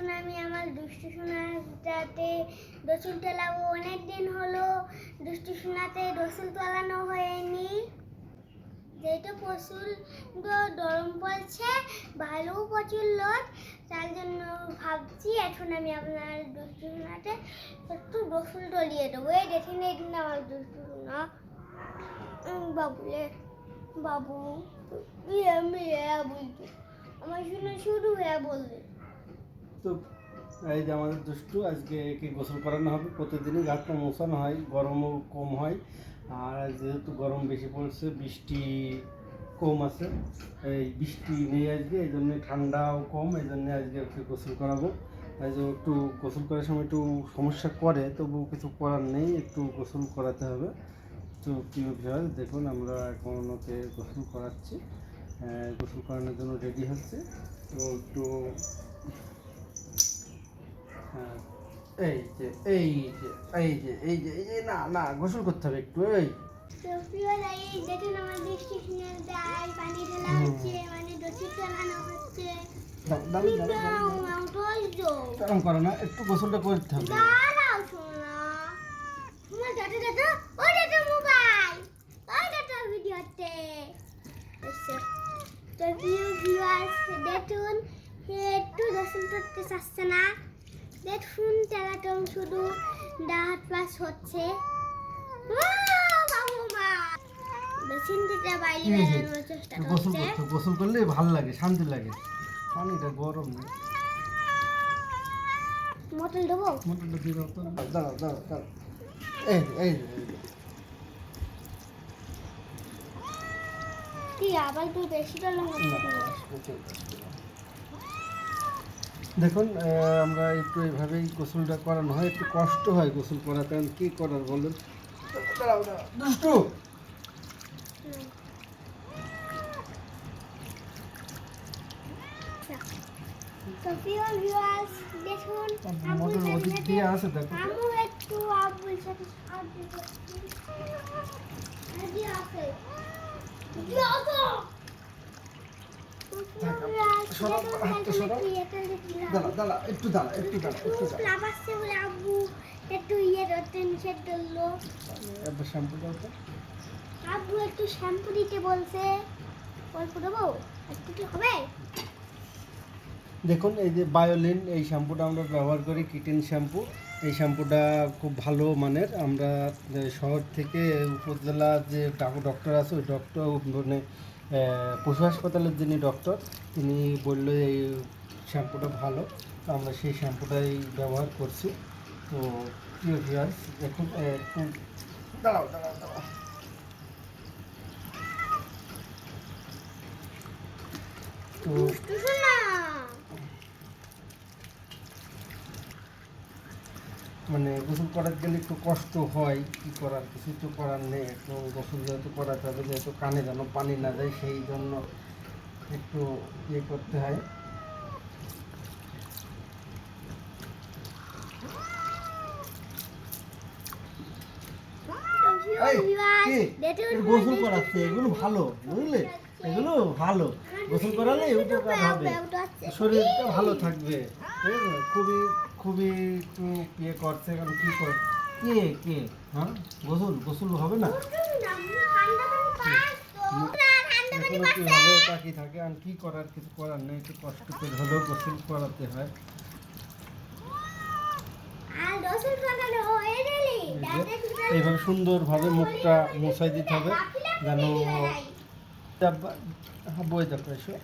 এখন আমি আমার দুষ্টু সোনাটাতে রসুল তোলাবো অনেক দিন হলো। দুষ্টু সোনাতে রসুল তোলানো হয়নি। যেহেতু প্রচুর গরম পড়ছে ভালো প্রচুর লোক তার জন্য ভাবছি এখন আমি আপনার দুষ্টু সোনাতে একটু রসুল টলিয়ে দেবো। এই দেখেন এই দিন আমার দুষ্টু সোনা। বাবুলে, বাবু ইয়ে মেয়ে বলছি। আমার শুনে শুরু হয়ে বলবে। তো এই যে আমাদের দুষ্টু আজকে একে গোসল করানো হবে। প্রতিদিনই গাছটা মোছানো হয় গরমও কম হয়। আর যেহেতু গরম বেশি পড়ছে বৃষ্টি কম আছে এই বৃষ্টি নেই আজকে এই জন্য ঠান্ডাও কম এই জন্য আজকে ওকে গোসল করাবো। এই যে একটু গোসল করার সময় একটু সমস্যা করে তবু কিছু করার নেই একটু গোসল করাতে হবে। তো প্রিয় ভিউয়ার দেখুন আমরা এখন ওকে গোসল করাচ্ছি। গোসল করানোর জন্য রেডি হচ্ছে। তো একটু হ্যাঁ, এই যে এই যে এই যে এই যে এই যে না না গোসল করতে হবে একটু এই। করো না একটু গোসলটা করতে বৃষ্টি শুনে যায় পানি ঢালা হুম। হচ্ছে মানে দোষী চালানো হচ্ছে দাও, দাও, দাও, দাও, দাও, দাও। দাঁড়াও, ধৈর্য। এরকম করো না একটু গোসলটা করতে হবে দাঁড়াও সোনা তোমার দাদা দাদা ওই দাদা মোবাইল ওই দাদা ভিডিওতে এসে তো প্রিয় ভিউয়ার্স দেখুন সে একটু দর্শন করতে চাচ্ছে না দেখুন তেলাটম শুধু ডাহাত পাস হচ্ছে গোসল করতে গোসল করলে ভালো লাগে শান্তি লাগে পানিটা গরম না মোটল দেবো দিয়ে দাও তো দাঁড়াও দাঁড়াও দাঁড়াও এই এই। কি আবার তুই বেশি টানো না, আসবে, চলবে, আসবে না। দেখুন আমরা একটু এইভাবেই গোসলটা করানো হয় একটু কষ্ট হয় গোসল করাতে কারণ কী করার বলুন? দুষ্টু! মোটর ওদিক দিয়ে দেখো। একটু সাথে সাহায্য করছি হাজি আছে যাব সরাও, হাতটা সরাও। দেখুন, এই যে বায়োলিন, এই শ্যাম্পুটা আমরা ব্যবহার করি, কিটেন শ্যাম্পু। এই শ্যাম্পুটা খুব ভালো মানের। আমরা শহর থেকে উপজেলা যে ডাক- ডক্টর আছে, ওই ডক্টর মানে পশু হাসপাতালের যিনি ডক্টর তিনি বলল এই শ্যাম্পুটা ভালো, তো আমরা সেই শ্যাম্পুটাই ব্যবহার করছি। তো প্রিয় ভিউয়ার্স এখন একটু দাঁড়াও দাঁড়াও দাঁড়াও। তো দুষ্টু শোনা মানে গোসল করার গেলে একটু কষ্ট হয় কি করার? কিছু তো করার নেই। একটু গোসল যেহেতু করাতে হবে যেহেতু কানে যেন পানি না যায় সেই জন্য একটু ইয়ে করতে হয়। গোসল করাচ্ছে এগুলো ভালো বুঝলে? এগুলো ভালো। গোসল করালে উপকার হবে। শরীরটা ভালো থাকবে। খুবই খুবই ইয়ে করছে কারণ কী কর কে কে? হ্যাঁ? গোসল গোসল হবে না? এখনও কীভাবে তাকিয়ে থাকে? আর কী করার কিছু করার নেই একটু কষ্ট করে হলেও গোসল করাতে হয়। এইভাবে সুন্দরভাবে মুখটা মোছাই দিতে হবে যেন বই দেখো এসো।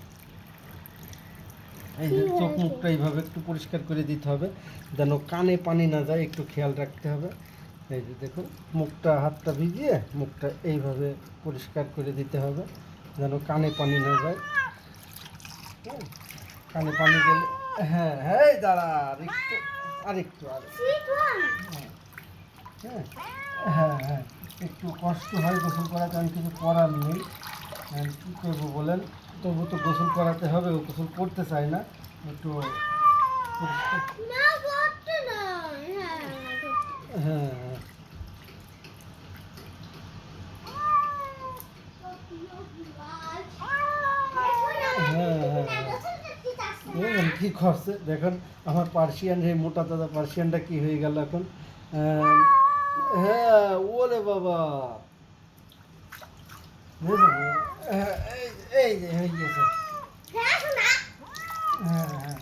এই যে চোখ মুখটা এইভাবে একটু পরিষ্কার করে দিতে হবে যেন কানে পানি না যায় একটু খেয়াল রাখতে হবে। এই যে দেখুন মুখটা হাতটা ভিজিয়ে মুখটা এইভাবে পরিষ্কার করে দিতে হবে যেন কানে পানি না যায়। হ্যাঁ, কানে পানি গেলে হ্যাঁ হ্যাঁ দাঁড়া আরেকটু আরেকটু আরেকটু হ্যাঁ হ্যাঁ হ্যাঁ একটু কষ্ট হয় গোসল করা কারণ কিছু করার নেই। আর কী করব বলেন? তবু তো গোসল করাতে হবে ও গোসল করতে চায় না একটু পরিষ্কার- হ্যাঁ হ্যাঁ হ্যাঁ হ্যাঁ এই কি করছে দেখুন আমার পার্সিয়ান এই মোটা দাদা পার্সিয়ানটা কি হয়ে গেল এখন আহ, হ্যাঁ ওরে বাবা বুঝলেন? এই- যে হয়ে গেছে হ্যাঁ হ্যাঁ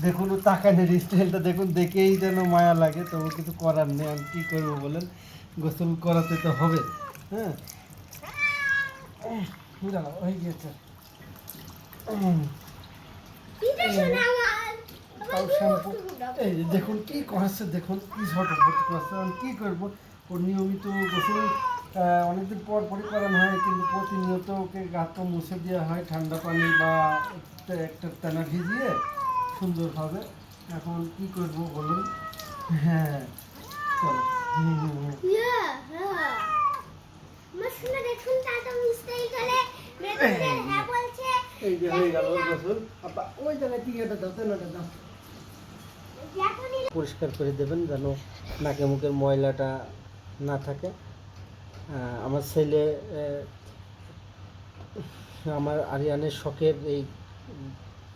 দেখুন ও তাকানের স্টাইলটা দেখুন দেখেই যেন মায়া লাগে। তবু কিছু করার নেই আমি কী করব বলেন? গোসল করাতে তো হবে। হ্যাঁ। হয়ে গেছে এই দেখুন কি করেছে দেখুন কি ঝটপট করছে আমি কী করব? ওর নিয়মিত গোসল অনেকদিন পর পরই করানো হয় কিন্তু প্রতিনিয়ত ওকে গাটা মুছে দেওয়া হয় ঠান্ডা পানি বা একটা একটা টানা ভিজিয়ে সুন্দরভাবে। এখন কি করব বলুন? হ্যাঁ চলো। হ্যাঁ হ্যাঁ এই যে। হয়ে গেল ওর গোসল। ওই জায়গায় টিকাটা দাও তেনাটা দাও। পরিষ্কার করে দেবেন যেন নাকে মুখের ময়লাটা না থাকে। আমার ছেলে আমার আরিয়ানের শখের এই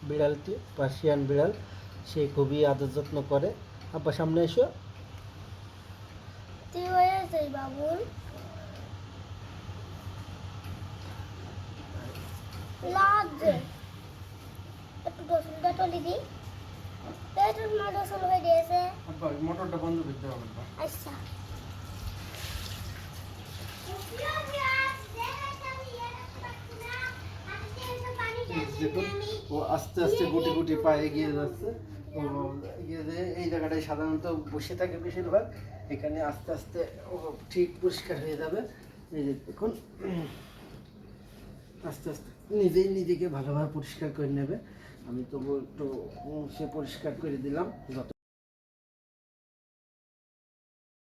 বিড়ালটি পার্সিয়ান বিড়াল সে খুবই আদর যত্ন করে। আব্বা সামনে এসো। হয়েছে বাবুল লাগছে একটু গোসলটা টলি দিই একটু মা গোসল হয়ে গিয়েছে। আব্বা মোটরটা বন্ধ করতে হবে আচ্ছা। ও আস্তে আস্তে গুটি গুটি পায়ে যাচ্ছে। এই জায়গাটায় সাধারণত বসে থাকে বেশিরভাগ। এখানে আস্তে আস্তে ও ঠিক পরিষ্কার হয়ে যাবে। এই যে দেখুন, আস্তে আস্তে নিজেই নিজেকে ভালোভাবে পরিষ্কার করে নেবে। আমি তবু একটু সে পরিষ্কার করে দিলাম, যত